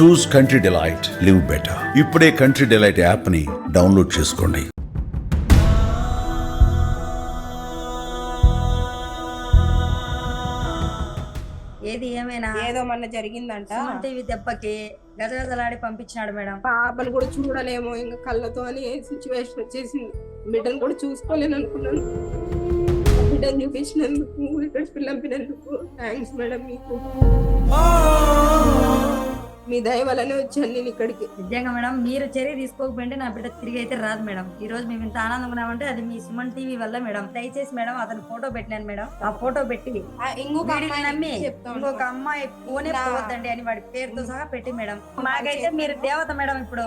Choose country delight live better ఇప్పుడే country delight యాప్ని download చేసుకోండి. ఏది ఏమైనా? ఏదో మొన్న జరిగిందంట. టీవీ దెబ్బకి గజగజలాడి పంపించినాడు మేడం. పాపను కూడా చూడలేము. ఇంకా కళ్ళతో అని సిచ్యువేషన్ వచ్చేసింది. బిడ్డను కూడా చూసుకోలేను అనుకున్నాను. బిడ్డను చూపించినందుకు ఇక్కడ పిల్లంపినందుకు థ్యాంక్స్ మేడం మీకు. మీ దయ వల్లనే వచ్చాను నేను ఇక్కడికి. నిజంగా మేడం మీరు చర్య తీసుకోకపోయింటే నా బిడ్డ తిరిగి అయితే రాదు మేడం. ఈ రోజు మేము ఇంత ఆనందంగా ఉన్నామంటే అది మీ సుమన్ టీవీ వల్ల మేడం. దయచేసి మేడం అతను ఫోటో పెట్టినాను మేడం. ఆ ఫోటో పెట్టి ఆ, ఇంకొక వీడిని అమ్మాయిని నమ్మి ఇంకొక. అమ్మాయి ఫోనే నా- పోవద్దండి అని వాడి పేరుతో సహా పెట్టి మేడం. మాకైతే మీరు దేవత మేడం ఇప్పుడు.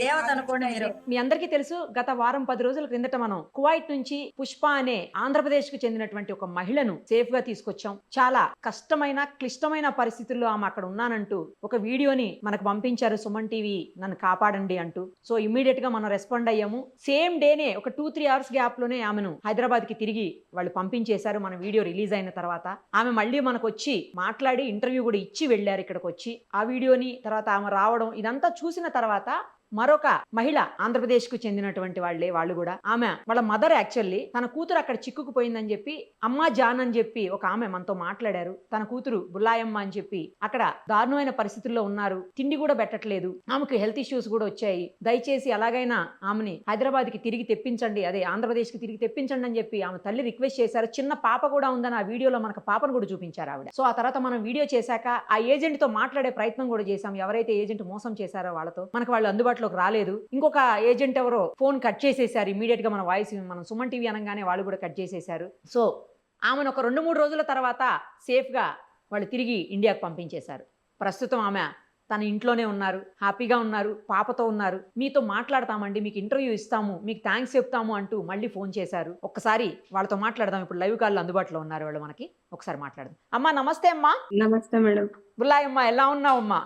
దేవత అనుకోండి మీరు. మీ అందరికీ తెలుసు గత వారం పది రోజుల క్రిందట మనం కువైట్ నుంచి పుష్ప అనే ఆంధ్రప్రదేశ్కు చెందినటువంటి ఒక మహిళను సేఫ్గా తీసుకొచ్చాం. చాలా కష్టమైన క్లిష్టమైన పరిస్థితుల్లో ఆమె అక్కడ ఉన్నానంటూ ఒక వీడియోని మనకు పంపించారు సుమన్ టీవీ నన్ను కాపాడండి అంటూ. సో ఇమీడియట్గా మనం రెస్పాండ్ అయ్యాము. సేమ్ డేనే ఒక టూ త్రీ అవర్స్ గ్యాప్లోనే ఆమెను హైదరాబాద్కి తిరిగి వాళ్ళు పంపించేశారు మన వీడియో రిలీజ్ అయిన తర్వాత. ఆమె మళ్ళీ మనకు వచ్చి మాట్లాడి ఇంటర్వ్యూ కూడా ఇచ్చి వెళ్ళారు ఇక్కడికి వచ్చి ఆ వీడియోని తర్వాత ఆమె రావడం ఇదంతా చూసిన తర్వాత మరొక మహిళ ఆంధ్రప్రదేశ్కు చెందినటువంటి వాళ్ళే వాళ్ళు కూడా. ఆమె వాళ్ళ మదర్ యాక్చువల్లీ తన కూతురు అక్కడ చిక్కుకుపోయిందని చెప్పి అమ్మా జాన్ అని చెప్పి ఒక ఆమె మనతో మాట్లాడారు. తన కూతురు బుల్లాయమ్మ అని చెప్పి అక్కడ దారుణమైన పరిస్థితుల్లో ఉన్నారు. తిండి కూడా పెట్టట్లేదు. ఆమెకు హెల్త్ ఇష్యూస్ కూడా వచ్చాయి. దయచేసి ఎలాగైనా ఆమెని హైదరాబాద్కి తిరిగి తెప్పించండి. అదే ఆంధ్రప్రదేశ్కి తిరిగి తెప్పించండి అని చెప్పి ఆమె తల్లి రిక్వెస్ట్ చేశారు. చిన్న పాప కూడా ఉందని ఆ వీడియోలో మనకు పాపను కూడా చూపించారు ఆవిడ. సో ఆ తర్వాత మనం వీడియో చేశాక ఆ ఏజెంట్తో మాట్లాడే ప్రయత్నం కూడా చేశాం. ఎవరైతే ఏజెంట్ మోసం చేశారో వాళ్ళతో మనకు వాళ్ళు అందుబాటులోకి రాలేదు. ఇంకొక ఏజెంట్ ఎవరో ఫోన్ కట్ చేసేసారు. ఇమీడియట్గా మన వాయిస్ మనం సుమన్ టీవీ అనగానే వాళ్ళు కూడా కట్ చేసేసారు. సో ఆమెను ఒక రెండు మూడు రోజుల తర్వాత సేఫ్గా వాళ్ళు తిరిగి ఇండియాకు పంపించేశారు. ప్రస్తుతం ఆమె తన ఇంట్లోనే ఉన్నారు హ్యాపీగా ఉన్నారు పాపతో ఉన్నారు. మీతో మాట్లాడతామండి మీకు ఇంటర్వ్యూ ఇస్తాము మీకు థ్యాంక్స్ చెప్తాము అంటూ మళ్ళీ ఫోన్ చేశారు. ఒక్కసారి వాళ్ళతో మాట్లాడదాం ఇప్పుడు లైవ్ కాల్ అందుబాటులో ఉన్నారు వాళ్ళు మనకి. ఒకసారి మాట్లాడదాం. అమ్మా నమస్తే అమ్మా. నమస్తే మేడం. బుల్లాయమ్మ ఎలా ఉన్నావు అమ్మా?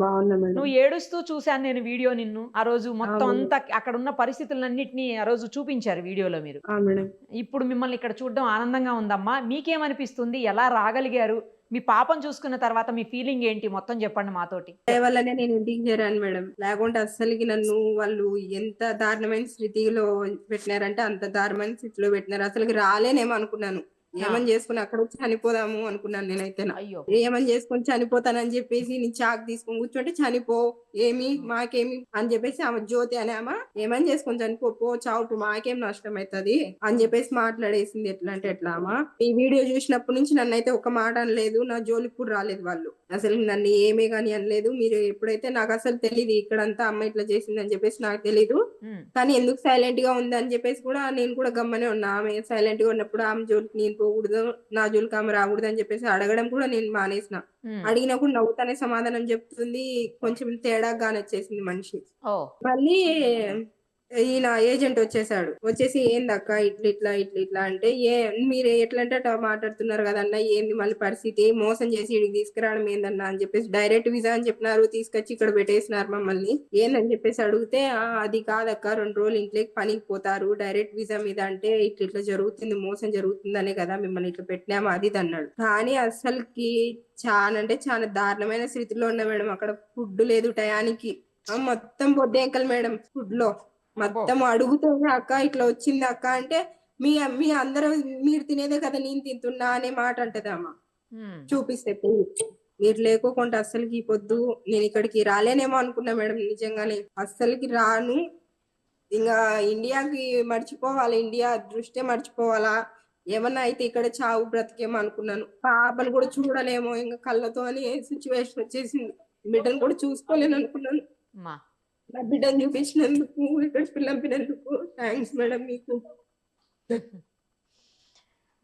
బాగున్నా మేడం. నువ్వు ఏడుస్తూ చూశాను నేను వీడియో నిన్ను. ఆ రోజు మొత్తం. అంతా అక్కడ ఉన్న పరిస్థితులన్నింటినీ ఆ రోజు చూపించారు వీడియోలో మీరు. ఇప్పుడు మిమ్మల్ని ఇక్కడ చూడడం ఆనందంగా ఉందమ్మా. మీకేమనిపిస్తుంది? ఎలా రాగలిగారు? మీ పాపం చూసుకున్న తర్వాత మీ ఫీలింగ్ ఏంటి? మొత్తం చెప్పండి మాతోటి. వల్లనే నేను ఇంటికి చేరాను మేడం. లేకుంటే అస్సలకి నన్ను వాళ్ళు ఎంత దారుణమైన స్థితిలో పెట్టినారంటే అంత దారుణమైన స్థితిలో పెట్టినారు. అసలుకి రాలేనేమో అనుకున్నాను. ఏమని చేసుకుని అక్కడ వచ్చి చనిపోదాము అనుకున్నాను నేనైతే అయ్యో. ఏమని చేసుకొని చనిపోతానని చెప్పేసి నీ చాక్ తీసుకొని కూర్చోంటే చనిపో ఏమి మాకేమి అని చెప్పేసి ఆమె జ్యోతి అని ఆమె ఏమని చేసుకొని చనిపో పో చావుటు మాకేం నష్టం అవుతుంది అని చెప్పేసి మాట్లాడేసింది ఎట్లా అంటే ఎట్లా ఆమె. ఈ వీడియో చూసినప్పటి నుంచి నన్ను అయితే ఒక మాట అనలేదు నా జోలికి కూడా రాలేదు వాళ్ళు. అసలు నన్ను ఏమీ కానీ అనలేదు. మీరు ఎప్పుడైతే నాకు అసలు తెలియదు ఇక్కడంతా అమ్మ ఇట్లా చేసిందని చెప్పేసి నాకు తెలీదు. కానీ ఎందుకు సైలెంట్గా ఉంది అని చెప్పేసి కూడా నేను కూడా గమ్మనే ఉన్నా. ఆమె సైలెంట్గా ఉన్నప్పుడు ఆమె జోలికి నేను పోకూడదు నా జోలికి ఆమె రాకూడదు అని చెప్పేసి అడగడం కూడా నేను మానేసిన. అడిగినప్పుడు నవ్వుతానే సమాధానం చెప్తుంది. కొంచెం తేడా వచ్చేసింది మనిషి మళ్ళీ ఈయన ఏజెంట్ వచ్చేసాడు. వచ్చేసి ఏందక్క ఇట్లా ఇట్లా ఇట్లా ఇట్లా? అంటే ఏ మీరు ఎట్లా అంటే మాట్లాడుతున్నారు కదన్న ఏంది మళ్ళీ పరిస్థితి? మోసం చేసి ఇక్కడికి తీసుకురావడం ఏందన్నా? అని చెప్పేసి డైరెక్ట్ వీసా అని చెప్పినారు. తీసుకొచ్చి ఇక్కడ పెట్టేసినారు మమ్మల్ని. ఏందని చెప్పేసి అడిగితే అది కాదక్క రెండు రోజులు ఇంట్లోకి పనికి పోతారు. డైరెక్ట్ వీసా మీద అంటే ఇట్లా ఇట్లా జరుగుతుంది మోసం జరుగుతుందనే కదా మిమ్మల్ని ఇట్లా పెట్టినాము అది ఇది అన్నాడు. కానీ అసలుకి చాలా అంటే చాలా దారుణమైన స్థితిలో ఉన్నా మేడం. అక్కడ ఫుడ్ లేదు టయానికి. ఆ, మొత్తం బొద్దేంకలు మేడం ఫుడ్లో మొత్తం అడుగుతుంది అక్క ఇట్లా వచ్చింది అక్క అంటే మీ మీ అందరం మీరు తినేదే కదా నేను తింటున్నా అనే మాట అంటదమ్మా చూపిస్తే. మీరు లేకోకుండా అస్సలకి పొద్దు నేను ఇక్కడికి రాలేనేమో అనుకున్నా మేడం నిజంగానే. అస్సలకి రాను. ఇంకా ఇండియాకి మర్చిపోవాలి ఇండియా దృష్టి మర్చిపోవాలా? ఏమన్నా అయితే ఇక్కడ చావు బ్రతికేమో అనుకున్నాను. పాపను కూడా చూడలేమో ఇంకా కళ్ళతో అని సిచ్యువేషన్ వచ్చేసింది. బిడ్డను కూడా చూసుకోలేను అనుకున్నాను. నా బిడ్డను చూపించినందుకు ఇక్కడ పిల్లంపినందుకు థ్యాంక్స్ మేడం మీకు.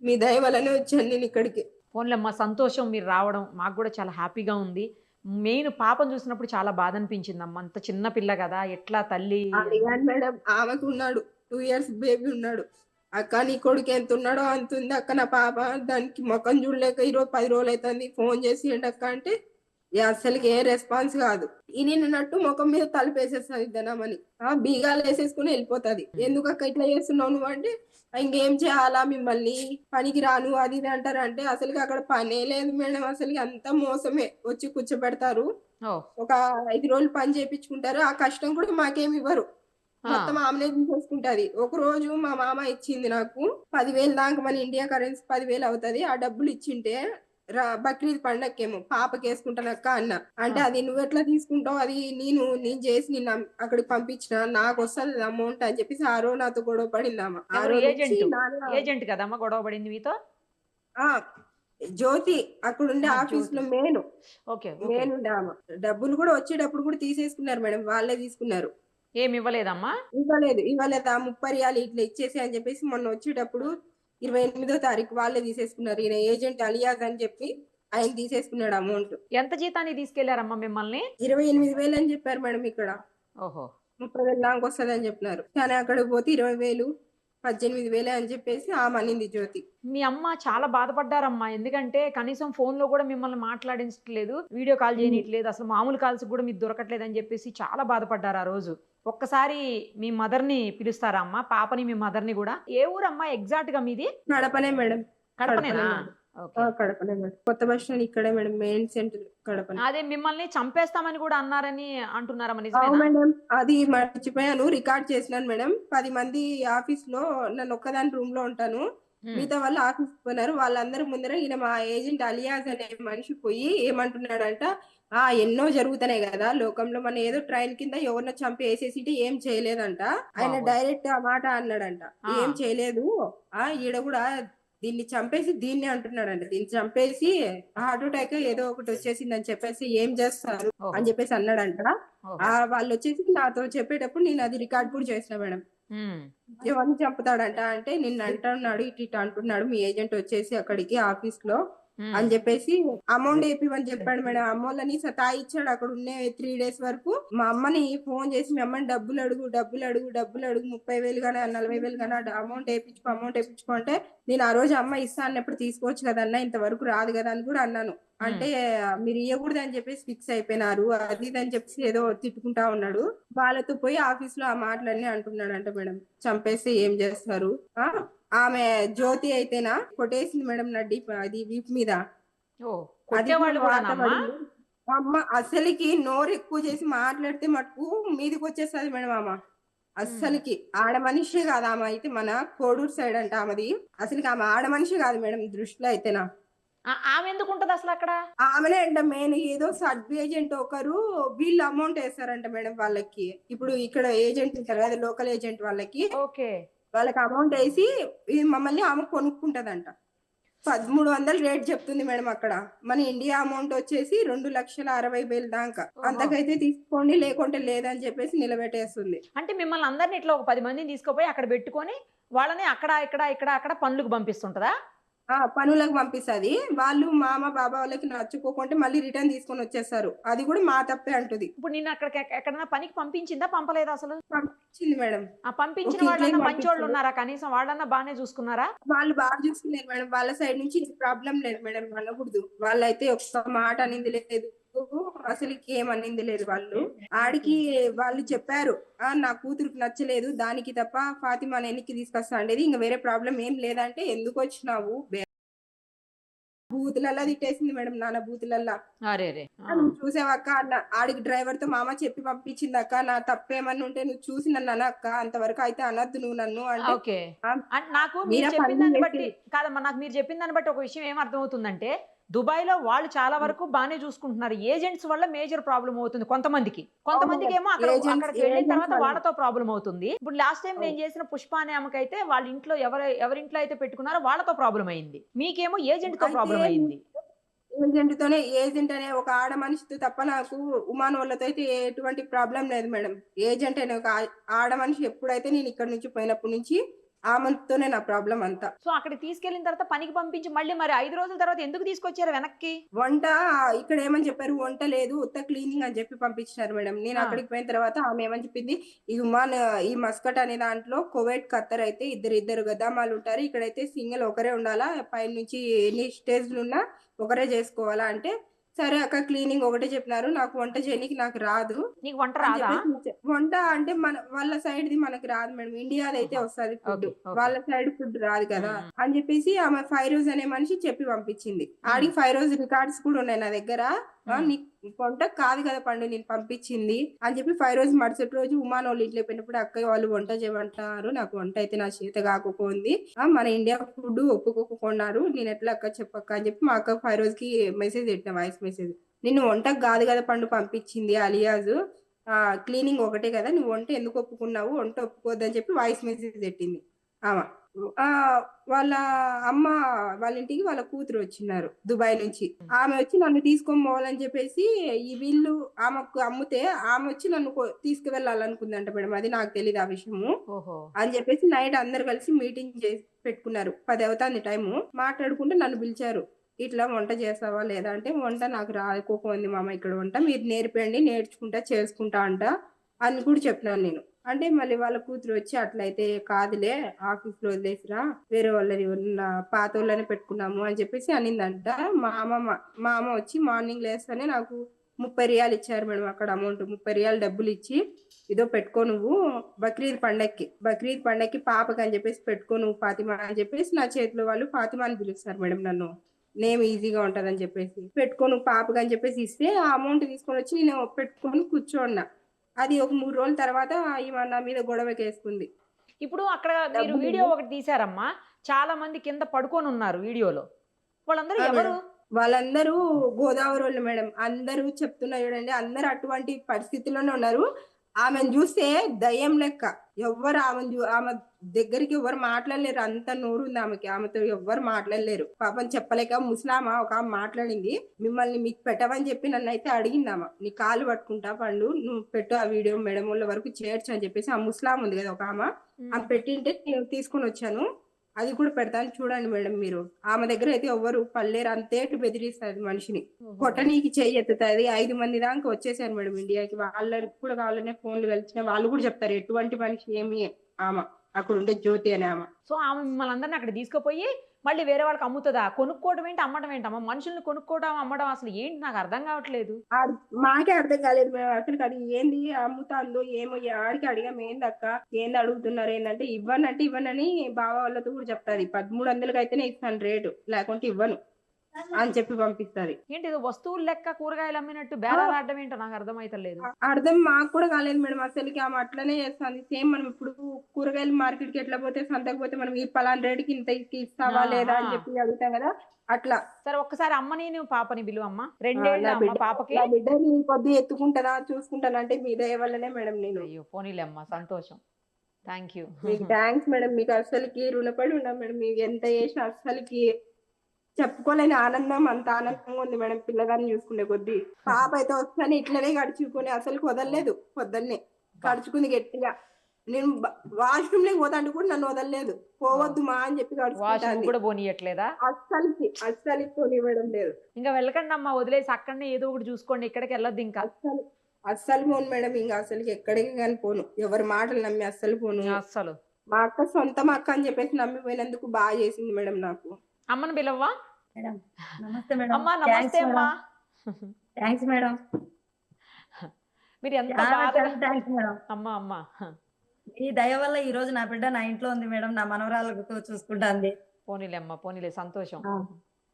మీ దయ వల్లనే వచ్చాను నేను ఇక్కడికి. ఫోన్లమ్మా సంతోషం మీరు రావడం మాకు కూడా చాలా హ్యాపీగా ఉంది. మెయిన్ పాపం చూసినప్పుడు చాలా బాధ అనిపించింది అమ్మ. అంత చిన్న పిల్ల కదా ఎట్లా తల్లి? మేడం ఆమెకు ఉన్నాడు టూ ఇయర్స్ బేబీ ఉన్నాడు. అక్క నీ కొడుకు ఎంత ఉన్నాడో అంత ఉంది అక్క నా పాప దానికి ముఖం చూడలేక ఈరోజు పది రోజులు అవుతుంది ఫోన్ చేసి అక్క అంటే "ఏ అస్సలకి ఏ రెస్పాన్స్ కాదు. ఈయనట్టు ముఖం మీద తలుపేసేస్తుంది ధనమని ఆ బీగాలు వేసేసుకుని వెళ్ళిపోతుంది. ఎందుకు అక్క ఇట్లా చేస్తున్నావు నువ్వు అంటే ఇంకేం చేయాలా మిమ్మల్ని? పనికి రాను అది ఇది అంటారు అంటే అసలు అక్కడ పనే లేదు మేడం. అసలు అంతా మోసమే. వచ్చి కూర్చోబెడతారు. ఒక ఐదు రోజులు పని చేయించుకుంటారు ఆ కష్టం కూడా మాకేమి ఇవ్వరు. మొత్తం ఆమెనే తీసేసుకుంటది. ఒక రోజు మా మామ ఇచ్చింది నాకు. పదివేలు దాకా మన ఇండియా కరెన్సీ పదివేలు అవుతది. ఆ డబ్బులు ఇచ్చింటే బక్రీద్ పండక్కేమో పాపకి వేసుకుంటానక్క అన్న. అంటే అది నువ్వు ఎట్లా తీసుకుంటావు? అది నేను నేను చేసి నిన్ను అక్కడికి పంపించిన నాకు వస్తుంది అమౌంట్ అని చెప్పేసి ఆ రోజు నాతో గొడవ పడింది ఆమె ఆ ఎవరు? రోజు నుంచి ఏజెంట్? కదమ్మా గొడవ పడింది మీతో? ఆ, జ్యోతి అక్కడ ఉండే ఆఫీస్. లో మేను. మేను డబ్బులు కూడా వచ్చేటప్పుడు కూడా తీసేసుకున్నారు మేడం వాళ్ళే తీసుకున్నారు. ఏమి ఇవ్వలేదమ్మా? ఇవ్వలేదు ఇవ్వలేదు ఆ ముప్పై రియాలు ఇట్లా ఇచ్చేసి అని చెప్పేసి మొన్న వచ్చేటప్పుడు ఇరవై ఎనిమిదో తారీఖు వాళ్ళే తీసేసుకున్నారు. ఈయన ఏజెంట్ అలియాజ్ అని చెప్పి ఆయన తీసేసుకున్నాడు అమౌంట్. ఎంత జీతాన్ని తీసుకెళ్ళారమ్మా మిమ్మల్ని? ఇరవై ఎనిమిది వేలు అని చెప్పారు మేడం ఇక్కడ. ఓహో. ముప్పై వేలు దాకా వస్తుంది అని చెప్పినారు. కానీ అక్కడికి పోతే ఇరవై వేలు పద్దెనిమిది వేలే అని చెప్పేసి ఆ మనింది జ్యోతి. మీ అమ్మ చాలా బాధపడ్డారమ్మా. ఎందుకంటే కనీసం ఫోన్లో కూడా మిమ్మల్ని మాట్లాడించట్లేదు వీడియో కాల్ చేయనట్లేదు అసలు మామూలు కాల్స్ కూడా మీకు దొరకట్లేదు అని చెప్పేసి చాలా బాధపడ్డారు ఆ రోజు. ఒక్కసారి మీ మదర్ని పిలుస్తారా అమ్మా? పాపని మీ మదర్ని కూడా? ఏ ఊరమ్మా ఎగ్జాక్ట్గా మీది? కడపనే మేడం. కడపనేనా? కడపనే. మేడం. కొత్త బస్ స్టాండ్ ఇక్కడే మేడం మెయిన్ సెంటర్ అదే మిమ్మల్ని చంపేస్తామని కూడా అన్నారని అంటున్నారమ్మా మేడం. అది మర్చిపోయాను. రికార్డ్ చేసినాను మేడం. పది మంది ఆఫీస్లో నన్ను ఒక్కదాని రూమ్లో ఉంటాను. మిగతా వాళ్ళు ఆఫీస్ పోయినారు వాళ్ళందరి ముందర ఈయన మా ఏజెంట్ అలియాజ్ అనే మనిషి పోయి ఏమంటున్నాడంట ఆ ఎన్నో జరుగుతున్నాయి కదా. లోకంలో మన ఏదో ట్రైన్ కింద ఎవరినో చంపి వేసేసి ఏం చేయలేదంట. ఆయన. డైరెక్ట్ ఆ మాట అన్నాడంట. ఏం చేయలేదు. ఆ ఈడ కూడా దీన్ని చంపేసి దీన్ని అంటున్నాడంట. దీన్ని చంపేసి హార్ట్ అటాక్ ఏదో ఒకటి వచ్చేసిందని చెప్పేసి ఏం చేస్తారు? అని చెప్పేసి అన్నాడంట. ఆ వాళ్ళు వచ్చేసి నాతో చెప్పేటప్పుడు నేను అది రికార్డ్ కూడా చేసిన మేడం. ఉమ్, చెప్తాడంట. అంటే నిన్న అంటున్నాడు ఇటు ఇటు అంటున్నాడు. మీ ఏజెంట్ వచ్చేసి అక్కడికి ఆఫీస్లో అని చెప్పేసి అమౌంట్ వేపివని చెప్పాడు మేడం. అమ్మోళ్ళని సతాయిచ్చాడు. అక్కడ ఉన్న త్రీ డేస్ వరకు మా అమ్మని ఫోన్ చేసి మీ అమ్మని డబ్బులు అడుగు డబ్బులు అడుగు డబ్బులు అడుగు ముప్పై వేలు కానీ నలభై వేలు కానీ అమౌంట్ వేయించుకో అమౌంట్ వేయించుకో అంటే నేను ఆ రోజు అమ్మ ఇస్తా అన్నప్పుడు తీసుకోవచ్చు కదన్నా ఇంతవరకు రాదు కదా అని కూడా అన్నాను. అంటే మీరు ఇవ్వకూడదు అని చెప్పేసి ఫిక్స్ అయిపోయినారు. అది అని చెప్పేసి ఏదో తిట్టుకుంటా ఉన్నాడు. వాళ్ళతో పోయి ఆఫీస్లో ఆ మాటలన్నీ అంటున్నాడు అంట మేడం. చంపేస్తే ఏం చేస్తారు? ఆ? ఆమె జ్యోతి అయితేనా? కొట్టేసింది మేడం నా డీప్ అది వీప్ మీద. అమ్మ? అసలుకి నోరు ఎక్కువ చేసి మాట్లాడితే మటుకు మీదికి వచ్చేస్తుంది మేడం ఆమె. అస్సలకి ఆడ మనిషి కాదు ఆమె అయితే మన కోడూరు సైడ్ అంట ఆమెది. అసలుకి ఆమె ఆడ మనిషి కాదు మేడం దృష్టిలో అయితేనా. ఆమె ఎందుకు ఉంటది అసలు అక్కడ? ఆమెనే అంట మెయిన్ ఏదో సబ్ ఏజెంట్ ఒకరు వీళ్ళు అమౌంట్ వేస్తారంట మేడం వాళ్ళకి. ఇప్పుడు ఇక్కడ ఏజెంట్ ఉంటారు కదా లోకల్ ఏజెంట్ వాళ్ళకి. ఓకే. వాళ్ళకి అమౌంట్ వేసి మమ్మల్ని ఆమె కొనుక్కుంటదంట. పదమూడు వందలు రేట్ చెప్తుంది మేడం అక్కడ. మన ఇండియా అమౌంట్ వచ్చేసి రెండు లక్షల అరవై వేలు దాకా. అంతకైతే తీసుకోండి లేకుంటే లేదని చెప్పేసి నిలబెట్టేస్తుంది. అంటే మిమ్మల్ని అందరిని ఇట్లా ఒక పది మందిని తీసుకుపోయి అక్కడ పెట్టుకొని వాళ్ళని అక్కడ ఇక్కడ ఇక్కడ అక్కడ పనులకు పంపిస్తుంటదా? పనులకు పంపిస్తుంది. వాళ్ళు మామ బాబా వాళ్ళకి నచ్చుకోకుంటే మళ్ళీ రిటర్న్ తీసుకొని వచ్చేస్తారు. అది కూడా మా తప్పే అంటుంది. ఇప్పుడు నిన్ను అక్కడికి ఎక్క- ఎక్కడైనా పనికి పంపించిందా? పంపలేదా అసలు? పంపించింది మేడం. ఆ పంపించిన వాళ్ళన్నా మంచోళ్ళు. ఉన్నారా? కనీసం వాళ్ళన్నా బాగానే చూసుకున్నారా? వాళ్ళు బాగా చూసుకున్నారు మేడం. వాళ్ళ సైడ్ నుంచి ప్రాబ్లం లేదు మేడం. అనకూడదు. వాళ్ళైతే ఒక్క మాట అనింది లేదు. అసలు ఏం అనింది లేదు వాళ్ళు. ఆడికి వాళ్ళు చెప్పారు ఆ నా కూతురుకు నచ్చలేదు దానికి తప్ప ఫాతిమాని ఎన్నికి తీసుకొస్తా ఉండేది ఇంకా వేరే ప్రాబ్లం ఏం లేదంటే ఎందుకు వచ్చినావు? బూతులల్లా తిట్టేసింది మేడం నాన్న బూతులల్లా. చూసావక్క ఆడికి డ్రైవర్తో మామ చెప్పి పంపించింది అక్క నా తప్పేమన్నా ఉంటే నువ్వు చూసి నన్ను అనక్క అంతవరకు అయితే అనొద్దు నువ్వు నన్ను అంటే నాకు మీరు చెప్పిన దాన్ని బట్టి కాదమ్మా నాకు మీరు చెప్పిన దాన్ని బట్టి ఒక విషయం ఏం అర్థమవుతుందంటే దుబాయ్లో వాళ్ళు చాలా వరకు బాగానే చూసుకుంటున్నారు. ఏజెంట్స్ వల్ల మేజర్ ప్రాబ్లం అవుతుంది కొంతమందికి. కొంతమందికి ఏమో అక్కడ అక్కడికి వెళ్ళిన తర్వాత. వాళ్ళతో ప్రాబ్లం అవుతుంది. ఇప్పుడు లాస్ట్ టైం నేను చేసిన పుష్ప అనే ఆమెకైతే వాళ్ళ ఇంట్లో ఎవరు ఎవరింట్లో అయితే పెట్టుకున్నారో వాళ్ళతో ప్రాబ్లం అయింది. మీకేమో ఏజెంట్తో ప్రాబ్లం అయింది. ఏజెంట్ తోనే ఏజెంట్ అనే ఒక ఆడ మనిషితో తప్ప నాకు ఉమాన్ వాళ్ళతో అయితే ఎటువంటి ప్రాబ్లం లేదు మేడం. ఏజెంట్ అనే ఒక ఆడ మనిషి ఎప్పుడైతే నేను ఇక్కడ నుంచి పోయినప్పటి నుంచి ఆమెతోనే నా ప్రాబ్లం అంతా. సో అక్కడికి తీసుకెళ్ళిన తర్వాత పనికి పంపించి మళ్ళీ మరి ఐదు రోజుల తర్వాత ఎందుకు తీసుకొచ్చారు వెనక్కి? వంట ఇక్కడ ఏమని చెప్పారు? వంట లేదు ఉత్త క్లీనింగ్ అని చెప్పి పంపించినారు మేడం. నేను. అక్కడికి పోయిన తర్వాత ఆమె ఏమని చెప్పింది? ఈ ఉమాన్ ఈ మస్కట్ అనే దాంట్లో కోవైట్ ఖత్తర్ అయితే ఇద్దరు ఇద్దరు గదామాలు ఉంటారు. ఇక్కడైతే సింగిల్ ఒకరే ఉండాలా? పై నుంచి ఎన్ని స్టేజ్లు ఉన్నా ఒకరే చేసుకోవాలా? అంటే సరే అక్క క్లీనింగ్ ఒకటే చెప్పినారు. నాకు వంట చేయడానికి నాకు రాదు. నీకు వంట రాదా? వంట అంటే మన వాళ్ళ సైడ్ ది మనకి రాదు మేడం. ఇండియాది అయితే వస్తుంది ఫుడ్. వాళ్ళ సైడ్ ఫుడ్ రాదు కదా. అని చెప్పేసి ఆమె ఫైవ్ రోజు అనే మనిషి చెప్పి పంపించింది. ఆడికి ఫైవ్ రోజు రికార్డ్స్ కూడా ఉన్నాయి నా దగ్గర. నీ వంట కాదు కదా పండు నేను పంపించింది అని చెప్పి ఫైవ్ రోజు మరుసటి రోజు ఉమాన్ వాళ్ళు ఇంట్లో పోయినప్పుడు అక్కయ్య వాళ్ళు వంట చేయమంటారు నాకు వంట అయితే నా చేత కాకపోయింది. మన ఇండియా ఫుడ్ ఒప్పుకోకున్నారు. నేను ఎట్లా అక్క చెప్పక్క అని చెప్పి మా అక్క ఫైవ్ రోజుకి మెసేజ్ పెట్టిన వాయిస్ మెసేజ్. నిన్ను వంట కాదు కదా పండు పంపించింది అలియాజ్. ఆ క్లీనింగ్ ఒకటే కదా నువ్వు వంట ఎందుకు ఒప్పుకున్నావు? వంట ఒప్పుకోవద్దని చెప్పి వాయిస్ మెసేజ్ పెట్టింది. ఆమె. వాళ్ళ అమ్మ వాళ్ళ ఇంటికి వాళ్ళ కూతురు వచ్చినారు దుబాయ్ నుంచి. ఆమె వచ్చి నన్ను తీసుకొని పోవాలని చెప్పేసి ఈ వీళ్ళు ఆమెకు అమ్ముతే ఆమె వచ్చి నన్ను తీసుకువెళ్ళాలనుకుందంట మేడం. అది నాకు తెలియదు ఆ విషయము. అని చెప్పేసి నైట్ అందరు కలిసి మీటింగ్ చేసి పెట్టుకున్నారు. పది అవుతుంది టైము. మాట్లాడుకుంటే నన్ను పిలిచారు. ఇట్లా వంట చేస్తావా లేదా? అంటే వంట నాకు రాకోకుంది మామ ఇక్కడ వంట. మీరు నేర్పండి నేర్చుకుంటా చేసుకుంటా అంట అని కూడా చెప్పినాను నేను. అంటే మళ్ళీ వాళ్ళ కూతురు వచ్చి అట్లయితే కాదులే ఆఫీస్లో వదిలేసిరా వేరే వాళ్ళని ఉన్న పాత వాళ్ళని పెట్టుకున్నాము అని చెప్పేసి అనిందంట. మా అమ్మ మా అమ్మ వచ్చి మార్నింగ్ లేస్తానే నాకు ముప్పై రియాలు ఇచ్చారు మేడం అక్కడ అమౌంట్. ముప్పై రియాలు డబ్బులు ఇచ్చి ఇదో పెట్టుకో నువ్వు బక్రీద్ పండక్కి బక్రీద్ పండక్కి పాపకి అని చెప్పేసి పెట్టుకో నువ్వు ఫాతిమా అని చెప్పేసి నా చేతిలో వాళ్ళు ఫాతిమాని పిలుస్తారు మేడం నన్ను. నేమ్ ఈజీగా ఉంటుందని చెప్పేసి. పెట్టుకో నువ్వు పాపకి అని చెప్పేసి ఇస్తే ఆ అమౌంట్ తీసుకొని వచ్చి నేను పెట్టుకొని కూర్చోన్నా. అది ఒక మూడు రోజుల తర్వాత ఈమె నా మీద గొడవకి వేసుకుంది ఇప్పుడు అక్కడ మీరు వీడియో ఒకటి తీశారమ్మా. చాలా మంది కింద పడుకొని ఉన్నారు వీడియోలో. వాళ్ళందరూ ఎవరు? వాళ్ళందరూ గోదావరి వాళ్ళు మేడం. అందరూ చెప్తున్నారు చూడండి. అందరూ అటువంటి పరిస్థితుల్లోనే ఉన్నారు. ఆమెను చూస్తే దయ్యం లెక్క. ఎవ్వరు ఆమెను చూ ఆమె దగ్గరికి ఎవరు మాట్లాడలేరు. అంత నోరుంది ఆమెకి. ఆమెతో ఎవ్వరు మాట్లాడలేరు. పాపం చెప్పలేక ముస్లామా ఒక ఆమె మాట్లాడింది. మిమ్మల్ని మీకు పెట్టమని చెప్పి నన్ను అయితే అడిగిందామా నీ కాలు పట్టుకుంటా పండు. నువ్వు పెట్టు ఆ వీడియో మేడం వాళ్ళ వరకు చేర్చు అని చెప్పేసి ఆ ముస్లాం ఉంది కదా ఒక ఆమె. ఆమె పెట్టింటే నేను తీసుకొని వచ్చాను. అది కూడా పెడతాను చూడండి మేడం మీరు. ఆమె దగ్గర అయితే ఎవ్వరు పల్లేరు అంతేటు బెదిరిస్తుంది మనిషిని. కొట్టనీకి చెయ్యి ఎత్తుతుంది. ఐదు మంది దాకా వచ్చేసారు మేడం ఇండియాకి. వాళ్ళకి కూడా వాళ్ళనే ఫోన్లు కలిసిన వాళ్ళు కూడా చెప్తారు. ఎటువంటి మనిషి ఏమి ఆమె. అక్కడ ఉండే జ్యోతి అనే ఆమె. సో ఆమె మిమ్మల్ని అందరిని అక్కడ తీసుకుపోయి మళ్ళీ వేరే వాళ్ళకి అమ్ముతుందా? కొనుక్కోవడం ఏంటి అమ్మడం ఏంటమ్మా మనుషుల్ని కొనుక్కోవడం అమ్మడం అసలు ఏంటి? నాకు అర్థం కావట్లేదు. మాకే అర్థం కాలేదు. మేము అసలు అది ఏంది అమ్ముతాందో ఏమో ఆడికి అడిగాం ఏంది అక్క? ఏంది అడుగుతున్నారు? ఏంటంటే ఇవ్వనంటే ఇవ్వనని బావ వాళ్ళతో కూడా చెప్తాది. పదమూడు వందలకి అయితేనే ఇస్తాను రేటు లేకుంటే ఇవ్వను. అని చెప్పి పంపిస్తుంది. ఏంటి ఇది వస్తువులు లెక్క కూరగాయలు అమ్మినట్టు బేరాలు ఆడడం ఏంటో నాకు అర్థమైతలేదు. అర్థం మాకు కూడా కాలేదు మేడం. అసలుకి ఆమె అట్లనే చేస్తుంది. సేమ్ మనం ఇప్పుడు కూరగాయలు మార్కెట్కి ఎట్లా పోతే సంతకు పోతే మనం ఈ పలానా రేటుకి ఇంత ఇస్తావా లేదా అని. చెప్పి అడుగుతాం కదా అట్లా. సరే ఒక్కసారి అమ్మని నువ్వు పాపని పిలువమ్మ రెండేళ్ళ అమ్మ పాపకి. కొద్ది ఎత్తుకుంటానా చూసుకుంటానా అంటే మీ దయ వల్లనే మేడం నేను. అయ్యో పోనీలే అమ్మ సంతోషం. థ్యాంక్ యూ మీకు థ్యాంక్స్ మేడం. మీకు అసలుకి రుణపడి ఉన్నాం మేడం. మీకు ఎంత చేసినా అసలుకి చెప్పుకోలేని ఆనందం అంత ఆనందంగా ఉంది మేడం పిల్లగాన్ని చూసుకునే కొద్దీ. పాప అయితే వస్తాను ఇట్లనే గడుచుకుని అసలు వదలలేదు పొద్దున్నే. గడుచుకుంది గట్టిగా. నేను వాష్రూమ్లోకి పోతాంటే కూడా నన్ను వదలలేదు. పోవద్దు మా అని చెప్పి గడుచుకుంటాను కూడా పోనీయట్లేదా? అస్సలకి అస్సలకి పోనివ్వడం లేదు. ఇంకా వెళ్ళకండి అమ్మా వదిలేసి అక్కడనే ఏదో ఒకటి చూసుకోండి ఇక్కడికి వెళ్ళొద్దు ఇంకా. అస్సలు అస్సలు పోను మేడం ఇంకా అసలుకి ఎక్కడికి కానీ పోను. ఎవరి మాటలు నమ్మి అస్సలు పోను. అస్సలు. మా అక్క సొంతం అక్క అని చెప్పేసి నమ్మిపోయినందుకు బాగా చేసింది మేడం నాకు. అమ్మని పిలవ్వా? మేడం. నమస్తే మేడం. అమ్మా నమస్తే అమ్మా. Thanks madam. మీరు ఎంత థ్యాంక్స్ మేడం. అమ్మా అమ్మా. ఈ దయ వల్ల ఈ రోజు నా బిడ్డ నా ఇంట్లో ఉంది మేడం. నా మనవరాలకు చూసుకుంటాంది పోనీలే అమ్మా పోనీలే. సంతోషం.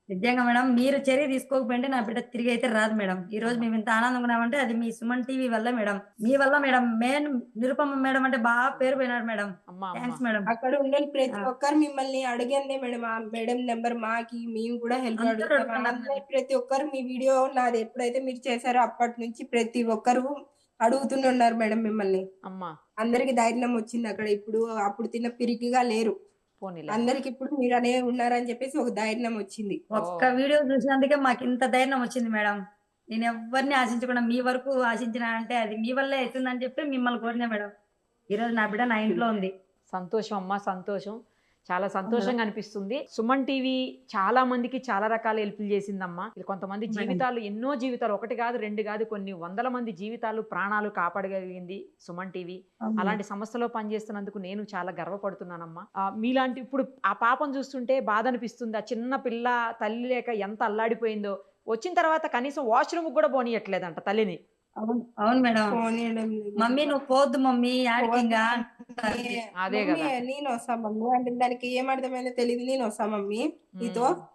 నిజంగా మేడం మీరు చర్య తీసుకోకపోయింటే నా బిడ్డ తిరిగి అయితే రాదు మేడం. ఈ రోజు మేము ఇంత ఆనందంగా ఉన్నామంటే అది మీ సుమన్ టీవీ వల్ల మేడం. మీ వల్ల మేడం. మెయిన్ నిరుపమ మేడం అంటే బాగా పేరు పోయినాడు మేడం థ్యాంక్స్ మేడం. అక్కడ ఉండే ప్రతి. ఒక్కరు మిమ్మల్ని అడిగిందే మేడం. ఆ మేడం నెంబర్ మాకి మేము కూడా హెల్ప్ అడుగుతున్నారు. ప్రతి ఒక్కరు మీ వీడియో నాది ఎప్పుడైతే మీరు చేశారో అప్పటి నుంచి ప్రతి ఒక్కరు అడుగుతూనే ఉన్నారు మేడం మిమ్మల్ని. అమ్మా. అందరికి ధైర్యం వచ్చింది అక్కడ. ఇప్పుడు అప్పుడు తిన్న పిరికిగా లేరు. అందరికి ఇప్పుడు మీరు అనే ఉన్నారని చెప్పేసి ఒక ధైర్యం వచ్చింది. ఒక్క వీడియో చూసినందుకే మాకు ఇంత ధైర్యం వచ్చింది మేడం. నేను ఎవరిని ఆశించకుండా మీ వరకు ఆశించిన అంటే అది మీ వల్లే అవుతుందని చెప్పి మిమ్మల్ని కోరినా మేడం. ఈ రోజు నా బిడ్డ నా ఇంట్లో ఉంది. సంతోషం అమ్మా సంతోషం. చాలా సంతోషంగా అనిపిస్తుంది. సుమన్ టీవీ చాలా మందికి చాలా రకాల హెల్ప్లు చేసిందమ్మా. ఇది కొంతమంది జీవితాలు ఎన్నో జీవితాలు ఒకటి కాదు రెండు కాదు కొన్ని వందల మంది జీవితాలు ప్రాణాలు కాపాడగలిగింది సుమన్ టీవీ. అలాంటి సంస్థలో పనిచేస్తున్నందుకు నేను చాలా గర్వపడుతున్నానమ్మా. మీలాంటి ఇప్పుడు ఆ పాపం చూస్తుంటే బాధ అనిపిస్తుంది. ఆ చిన్న పిల్ల తల్లి లేక ఎంత అల్లాడిపోయిందో. వచ్చిన తర్వాత కనీసం వాష్రూమ్ కూడా పోనీయట్లేదంట తల్లిని. అవును అవును మేడం. పోనీయడం లేదు. మమ్మీ నువ్వు పోవద్దు మమ్మీ యాడికింగా అదే మమ్మీ. నేను వస్తా మమ్మీ. అంటే దానికి ఏం అర్థమైందో తెలియదు నేను వస్తా మమ్మీ. నీతో.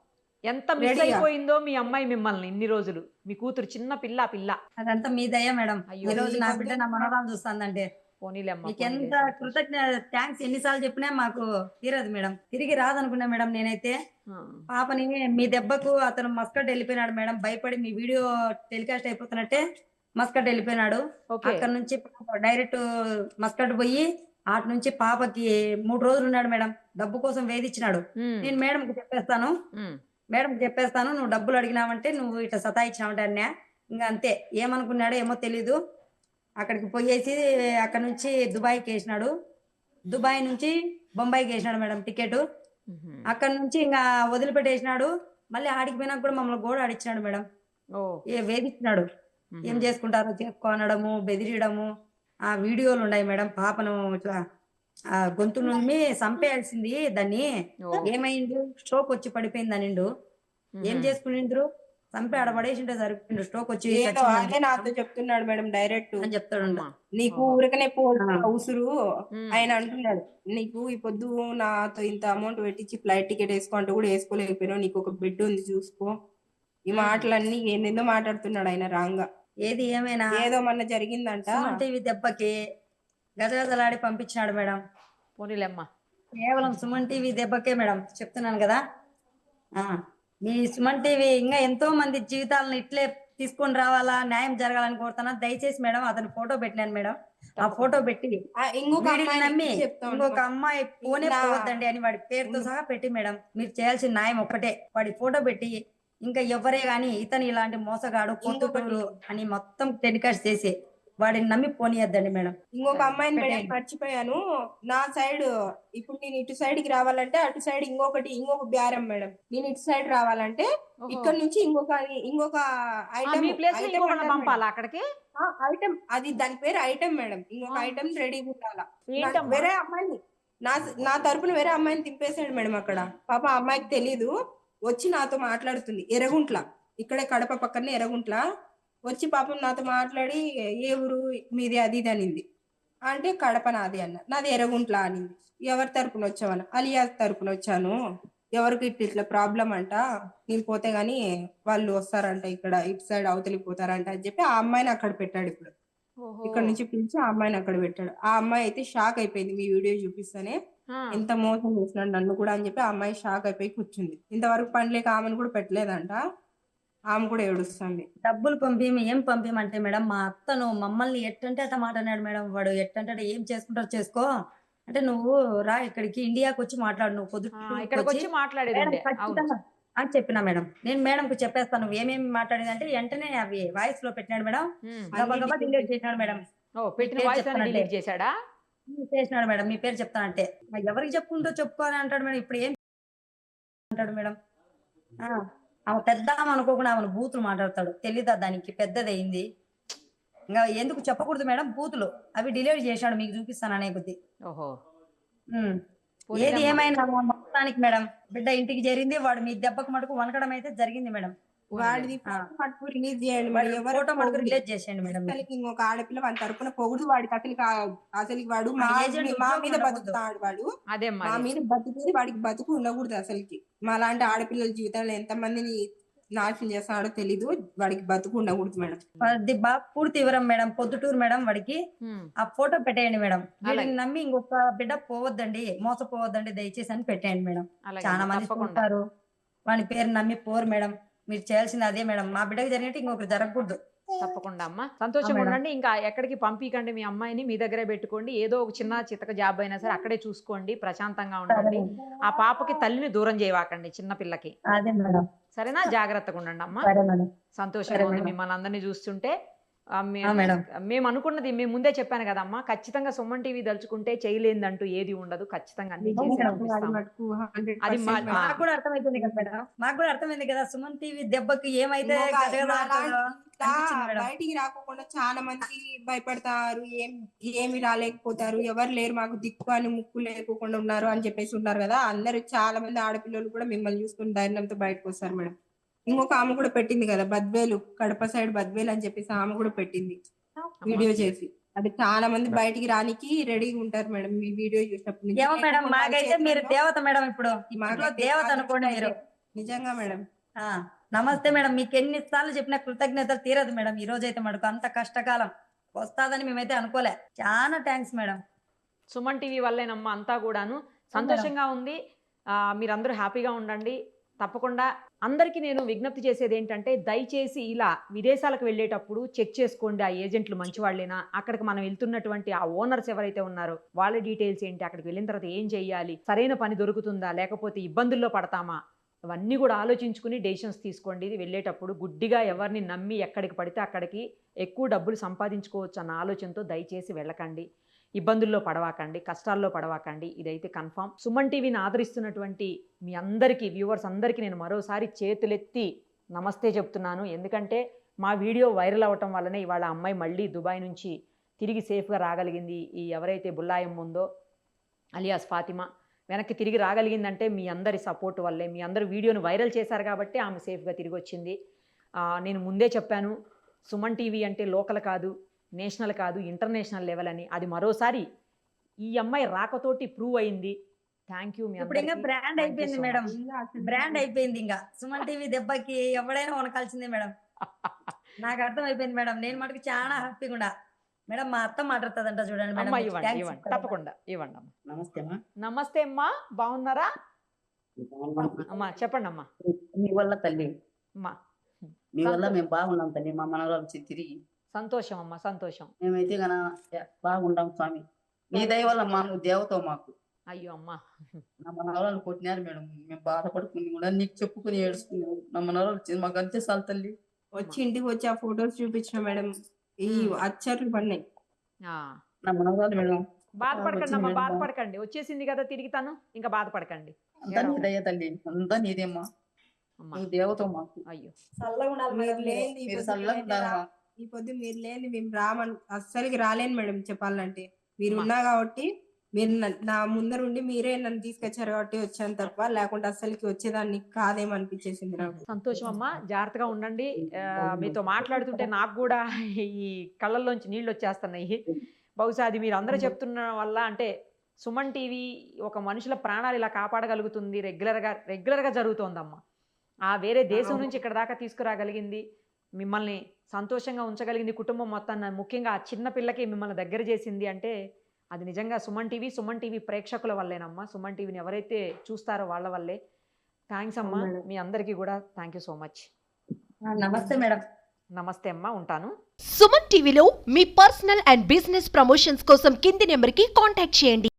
ఎంత మిస్ రెడీగా. అయిపోయిందో మీ అమ్మాయి మిమ్మల్ని ఇన్ని రోజులు. మీ కూతురు చిన్న పిల్ల ఆ పిల్ల. అదంతా మీ దయ మేడం. అయ్యో. ఈ రోజు నా బిడ్డ పొద్దు- నా మనోరాలు చూస్తుందంటే. పోనీలేమ్మా మీకు ఎంత పోనీలే. కృతజ్ఞ థ్యాంక్స్ ఎన్నిసార్లు చెప్పినా మాకు తీరదు మేడం. తిరిగి రాదనుకున్నా మేడం నేనైతే. ఆ, పాపని మీ దెబ్బకు అతను మస్కట్ వెళ్ళిపోయినాడు మేడం. భయపడి మీ వీడియో టెలికాస్ట్ అయిపోతున్నట్టే మస్కట్ వెళ్ళిపోయినాడు. అక్కడ నుంచి డైరెక్ట్ మస్కట్ పోయి అటు నుంచి పాపకి మూడు రోజులు ఉన్నాడు మేడం. డబ్బు కోసం వేధించినాడు. నేను మేడంకి చెప్పేస్తాను. మేడంకి చెప్పేస్తాను నువ్వు డబ్బులు అడిగినావంటే నువ్వు ఇట్లా సతాయించినావంటే అన్నా ఇంకా అంతే. ఏమనుకున్నాడో ఏమో తెలీదు. అక్కడికి పోయేసి అక్కడ నుంచి దుబాయ్కి వేసినాడు. దుబాయ్ నుంచి బొంబాయికి వేసినాడు మేడం టికెట్. అక్కడ నుంచి ఇంకా వదిలిపెట్టేసినాడు. మళ్ళీ ఆడికి పోయినాక కూడా మమ్మల్ని గోడ ఆడిచ్చినాడు మేడం. వేధించినాడు. ఏం చేసుకుంటారో చేసుకో అనడము బెదిరియడము ఆ వీడియోలు ఉన్నాయి మేడం పాపను ఇట్లా ఆ గొంతు నుండి చంపేయాల్సింది దాన్ని. ఏమైండు స్ట్రోక్ వచ్చి పడిపోయింది అనిండు. ఏం. చేసుకునిండ్రు? చంపి ఆడ పడేసింటే సరిపోయిండు. స్ట్రోక్ వచ్చి నాతో చెప్తున్నాడు మేడం డైరెక్ట్. అని చెప్తాడు. నీకు. ఊరికనే ఉమ్. ఆయన అంటున్నాడు నీకు ఈ పొద్దు నాతో ఇంత అమౌంట్ పెట్టించి ఫ్లైట్ టికెట్ వేసుకో అంటే కూడా వేసుకోలేకపోయినావు. నీకు ఒక బిడ్డ ఉంది చూసుకో. ఈ మాటలన్నీ ఏందేందో మాట్లాడుతున్నాడు ఆయన రాంగా. ఏది ఏమైనా? ఏదో మొన్న జరిగిందంట. సుమన్ టీవీ దెబ్బకి గజగజలాడి పంపించినాడు మేడం. పోనీలేమ్మా. కేవలం సుమన్ టీవీ దెబ్బకే మేడం చెప్తున్నాను కదా. ఆ మీ సుమన్ టీవీ ఇంకా ఎంతో మంది జీవితాలను ఇట్లే తీసుకొని రావాలా న్యాయం జరగాలని కోరుతున్నా దయచేసి మేడం అతని ఫోటో పెట్టినాను మేడం. ఆ ఫోటో పెట్టి ఆ, ఇంకొక నమ్మి ఇంకొక. అమ్మాయి పోనే పోవద్దండి అని వాడి పేరుతో సహా పెట్టి మేడం మీరు చేయాల్సిన న్యాయం ఒక్కటే. వాడి ఫోటో పెట్టి ఇంకా ఎవరే గాని ఇతను ఇలాంటి మోసగాడు పొత్తుటూరు అని మొత్తం టెలికాస్ట్ చేసి వాడిని నమ్మి పోనీయద్దండి మేడం. ఇంకొక అమ్మాయిని మేడం. మర్చిపోయాను. నా సైడ్ ఇప్పుడు నేను ఇటు సైడ్కి రావాలంటే అటు సైడ్ ఇంకొకటి ఇంకొక బేరం మేడం. నేను ఇటు సైడ్ రావాలంటే. ఇక్కడ నుంచి ఇంకొక ఇంకొక ఐటమ్ పంపాలా అక్కడికి? ఐటమ్ అది దాని పేరు ఐటమ్ మేడం. ఇంకొక. ఐటమ్ రెడీగా ఉండాలా. వేరే అమ్మాయిని నా నా తరపున వేరే అమ్మాయిని తింపేశాడు మేడం అక్కడ. పాప అమ్మాయికి తెలీదు. వచ్చి నాతో మాట్లాడుతుంది ఎరగుంట్ల ఇక్కడే కడప పక్కనే ఎరగుంట్ల వచ్చి పాపం నాతో మాట్లాడి ఏ ఊరు మీది అది ఇది అనింది. అంటే కడప నాది అన్న. నాది ఎరగుంట్ల అనింది. ఎవరి తరపున వచ్చావన్న? అలియాస్ తరపున వచ్చాను. ఎవరికి ఇట్లా ఇట్లా ప్రాబ్లం అంట. నేను పోతే గానీ వాళ్ళు వస్తారంట ఇక్కడ ఇటు సైడ్ అవతలికి పోతారంట అని చెప్పి ఆ అమ్మాయిని అక్కడ పెట్టాడు ఇప్పుడు. ఇక్కడ నుంచి పిలిచి ఆ అమ్మాయిని అక్కడ పెట్టాడు. ఆ అమ్మాయి అయితే షాక్ అయిపోయింది. మీ వీడియో చూపిస్తానే ఎంత మోసం చేసినాడు నన్ను కూడా అని చెప్పి ఆ అమ్మాయి షాక్ అయిపోయి కూర్చుంది. ఇంతవరకు పని లేక ఆమెను కూడా పెట్టలేదంట. ఆమె కూడా ఏడుస్తుంది. డబ్బులు పంపిమి ఏం పంపిమంటే మేడం మా అత్తను మమ్మల్ని ఎట్టంటే అట్ట మాట అన్నాడు మేడం వాడు. ఎట్టంటే ఏం చేసుకుంటారో చేసుకో. అంటే నువ్వు రా ఇక్కడికి ఇండియాకి వచ్చి మాట్లాడు నువ్వు ఇక్కడికి వచ్చి. వచ్చి మాట్లాడేది అని చెప్పిన మేడం. నేను మేడం కు చెప్పేస్తాను నువ్వు ఏమేమి మాట్లాడేదంటే వెంటనే అవి వాయిస్లో పెట్టినాడు మేడం. ఉమ్. గబా గబా డిలీట్ చేసినాడు మేడం. ఓ పెట్టిన వాయిస్ చేశాడా? చేసినాడు మేడం మీ పేరు చెప్తానంటే మరి ఎవరికి చెప్పుకుంటూ చెప్పుకోని అంటాడు మేడం? ఇప్పుడు ఏం అంటాడు మేడం? ఆమె పెద్ద అనుకోకుండా ఆమెను బూతులు మాట్లాడతాడు. తెలీదా దానికి? పెద్దది అయింది. ఇంకా ఎందుకు చెప్పకూడదు మేడం? బూతులు. అవి డిలీట్ చేశాడు మీకు చూపిస్తాను అనే కొద్ది. ఏది. ఏమైనా మొత్తానికి మేడం? బిడ్డ ఇంటికి జరిగింది వాడు మీ దెబ్బకు మటుకు వనకడం అయితే జరిగింది మేడం. వాడిది. మటుకు రిలీజ్ చేయండి వాడి మరి ఎవరు మటుకు రిలీజ్ చేసేయండి మేడం మీరు. అసలుకి ఇంకొక ఆడపిల్ల వాడి తరపున పొగుడు వాడికి అసలుకి ఆ- అసలుకి వాడు మా మీద. బతుకుతాడు వాడు. అదే మా మీద బతికి వాడికి బతుకు ఉండకూడదు అసలుకి. మా లాంటి ఆడపిల్లల జీవితంలో ఎంత మందిని నాశనం చేస్తున్నాడో తెలీదు. వాడికి బతుకు ఉండకూడదు మేడం. అది బాగా పూర్తి వివరం మేడం. పొద్దుటూరు మేడం వాడికి. ఆ ఫోటో పెట్టేయండి మేడం. వీడిని నమ్మి ఇంకొక బిడ్డ పోవద్దండి. మోసపోవద్దండి. దయచేసి అని పెట్టేయండి మేడం. చాలా మంది చూస్తారు వాని పేరు నమ్మి పోరు మేడం. మీరు చేయాల్సింది అదే మేడం. మా బిడ్డకి జరిగినట్టు ఇంకొకరు జరగకూడదు. తప్పకుండా అమ్మా. సంతోషంగా. ఉండండి. ఇంకా ఎక్కడికి పంపికండి మీ అమ్మాయిని మీ దగ్గరే పెట్టుకోండి. ఏదో ఒక చిన్న చితక జాబ్ అయినా సరే అక్కడే చూసుకోండి ప్రశాంతంగా ఉండండి. ఆ పాపకి తల్లిని దూరం చేయవాకండి చిన్న పిల్లకి. సరేనా? జాగ్రత్తగా ఉండండి అమ్మా. సంతోషంగా ఉంది. మిమ్మల్ని అందరినీ చూస్తుంటే. మేము అనుకున్నది మేము ముందే చెప్పాను కదమ్మా ఖచ్చితంగా సుమన్ టీవీ దలుచుకుంటే చేయలేదంటూ ఏది ఉండదు ఖచ్చితంగా అన్ని అవును చేసి మేడం. వాడి పంపిస్తాము. మటుకు 100% అది. మాకు కూడా అర్థమైంది కదా మేడం మాకు కూడా అర్థమైంది కదా సుమన్ టీవీ దెబ్బకి ఏమైతే. బయటికి రాకుండా చాలా మంది భయపడతారు ఏం ఏమి రాలేకపోతారు ఎవరు లేరు మాకు దిక్కు అని ముక్కు లేకోకుండా ఉన్నారు అని చెప్పేసి ఉన్నారు కదా అందరు చాలా మంది ఆడపిల్లలు కూడా మిమ్మల్ని చూసుకుని ధైర్యంతో బయటకు వస్తారు మేడం ఇంకొక ఆమె కూడా పెట్టింది కదా బద్వేలు కడప సైడ్ బద్వేలు అని చెప్పేసి ఆమె కూడా పెట్టింది వీడియో చేసి. అది చాలా మంది బయటికి రానికి రెడీగా ఉంటారు మేడం మీ వీడియో చూసినప్పుడు. ఏమో మేడం మాకైతే మీరు దేవత మేడం ఇప్పుడు. దేవత అనుకోండి మీరు. నిజంగా మేడం. ఆ, నమస్తే మేడం మీకు ఎన్నిసార్లు చెప్పిన కృతజ్ఞతలు తీరదు మేడం. ఈ రోజు అయితే మనకు అంత కష్టకాలం. వస్తాదని మేమైతే అనుకోలే. చాలా థ్యాంక్స్ మేడం. సుమన్ టీవీ వల్లేనమ్మా అంతా కూడాను. సంతోషంగా ఉంది. ఆ, మీరందరూ హ్యాపీగా ఉండండి. తప్పకుండా అందరికీ నేను విజ్ఞప్తి చేసేది ఏంటంటే దయచేసి ఇలా విదేశాలకు వెళ్ళేటప్పుడు చెక్ చేసుకోండి ఆ ఏజెంట్లు మంచివాళ్ళేనా? అక్కడికి మనం వెళ్తున్నటువంటి ఆ ఓనర్స్ ఎవరైతే ఉన్నారో వాళ్ళ డీటెయిల్స్ ఏంటి? అక్కడికి వెళ్ళిన తర్వాత ఏం చేయాలి? సరైన పని దొరుకుతుందా? లేకపోతే ఇబ్బందుల్లో పడతామా? అవన్నీ కూడా ఆలోచించుకుని డెసిషన్స్ తీసుకోండి. ఇది వెళ్ళేటప్పుడు గుడ్డిగా ఎవరిని నమ్మి ఎక్కడికి పడితే అక్కడికి ఎక్కువ డబ్బులు సంపాదించుకోవచ్చు అన్న ఆలోచనతో దయచేసి వెళ్ళకండి. ఇబ్బందుల్లో పడవాకండి కష్టాల్లో పడవాకండి. ఇదైతే కన్ఫామ్. సుమన్ టీవీని ఆదరిస్తున్నటువంటి మీ అందరికీ వ్యూవర్స్ అందరికీ నేను మరోసారి చేతులెత్తి నమస్తే చెప్తున్నాను. ఎందుకంటే మా వీడియో వైరల్ అవ్వటం వల్లనే ఇవాళ అమ్మాయి మళ్ళీ దుబాయ్ నుంచి తిరిగి సేఫ్గా రాగలిగింది. ఈ ఎవరైతే బుల్లాయం ఉందో అలియాస్ ఫాతిమా వెనక్కి తిరిగి రాగలిగిందంటే మీ అందరి సపోర్ట్ వల్లే. మీ అందరు వీడియోను వైరల్ చేశారు కాబట్టి ఆమె సేఫ్గా తిరిగి వచ్చింది నేను ముందే చెప్పాను సుమన్ టీవీ అంటే లోకల్ కాదు. నేషనల్ కాదు ఇంటర్నేషనల్ లెవెల్ అని. అది మరోసారి ఈ అమ్మాయి రాకతోటి ప్రూవ్ అయింది. థ్యాంక్ యూ ఇప్పుడు ఇంకా. బ్రాండ్ Thank you అయిపోయింది మేడం. బ్రాండ్ అయిపోయింది ఇంకా. సుమన్ టీవీ దెబ్బకి ఎవడైనా వనకాల్సిందే మేడం. నాకు అర్థం అయిపోయింది మేడం. నేను మటుకు చాలా హ్యాపీగా ఉండా మేడం మా అత్త మాట్లాడుతుందంట చూడండి మేడం. ఇవ్వండి ఇవ్వండి. తప్పకుండా ఇవ్వండి అమ్మా. నమస్తే అమ్మా. నమస్తే అమ్మా. బాగున్నారా? అమ్మా చెప్పండి అమ్మా. మీ వల్ల తల్లి. అమ్మా. మీ వల్ల. మేము బాగున్నాం తల్లి. మా మనవరాలు వచ్చి తిరిగి సంతోషం అమ్మా సంతోషం. మేమైతే గన బాగుండాం స్వామి. నీ దయ వల్ల మా నువ్వు దేవతో మాకు. అయ్యో అమ్మా. నా మనవరాలు కొట్టినారు మేడం. మేము బాధపడుకుని కూడా నీకు చెప్పుకుని ఏడుచుకున్నాం నా మనవరాలు మాకు అంతే చాలు తల్లి. వచ్చి ఇంటికి వచ్చి ఆ ఫొటోస్ చూపించిన మేడం. ఈ అచ్చర్లు పడినాయి నా మనవరాలు మేడం. బాధపడకండి అమ్మా. బాధపడకండి. వచ్చేసింది కదా తిరిగి తను ఇంకా బాధపడకండి. అంతా నీ దయ తల్లి. అంతా నీదేమ్మా. నువ్వు దేవతో మాకు. అయ్యో. చల్లగా ఉండాలి మీరు చల్లగా ఉండాలమ్మా. ఈ పొద్దు మీరు లేని మేము రామని అస్సలకి రాలేను మేడం చెప్పాలంటే. మీరు. ఉన్నా కాబట్టి మీరు నన్ను- నా ముందరుండి మీరే నన్ను తీసుకొచ్చారు కాబట్టి వచ్చాను తప్ప లేకుంటే అస్సలకి వచ్చేదాన్ని కాదేమో అనిపించేసింది నాకు. సంతోషం అమ్మా. జాగ్రత్తగా ఉండండి. మీతో మాట్లాడుతుంటే నాకు కూడా ఈ కళ్ళల్లోంచి నీళ్ళు వచ్చేస్తున్నాయి. బహుశా అది మీరు అందరూ చెప్తున్న వల్ల అంటే సుమన్ టీవీ ఒక మనుషుల ప్రాణాలు ఇలా కాపాడగలుగుతుంది. రెగ్యులర్గా రెగ్యులర్గా జరుగుతోందమ్మా. ఆ వేరే దేశం. నుంచి ఇక్కడ దాకా తీసుకురాగలిగింది మిమ్మల్ని సంతోషంగా ఉంచగలిగింది కుటుంబం మొత్తాన్ని. ముఖ్యంగా ఆ చిన్న పిల్లకి మిమ్మల్ని దగ్గర చేసింది అంటే అది నిజంగా సుమన్ టీవీ సుమన్ టీవీ ప్రేక్షకుల వల్లేనమ్మా. సుమన్ టీవీని ఎవరైతే చూస్తారో వాళ్ళ వల్లే. థ్యాంక్స్ అమ్మా. మీ అందరికీ కూడా థ్యాంక్ యూ సో మచ్. నమస్తే మేడం. నమస్తే అమ్మా ఉంటాను. సుమన్ టీవీలో మీ పర్సనల్ అండ్ బిజినెస్ ప్రమోషన్స్ కోసం కింది నెంబర్కి కాంటాక్ట్ చేయండి.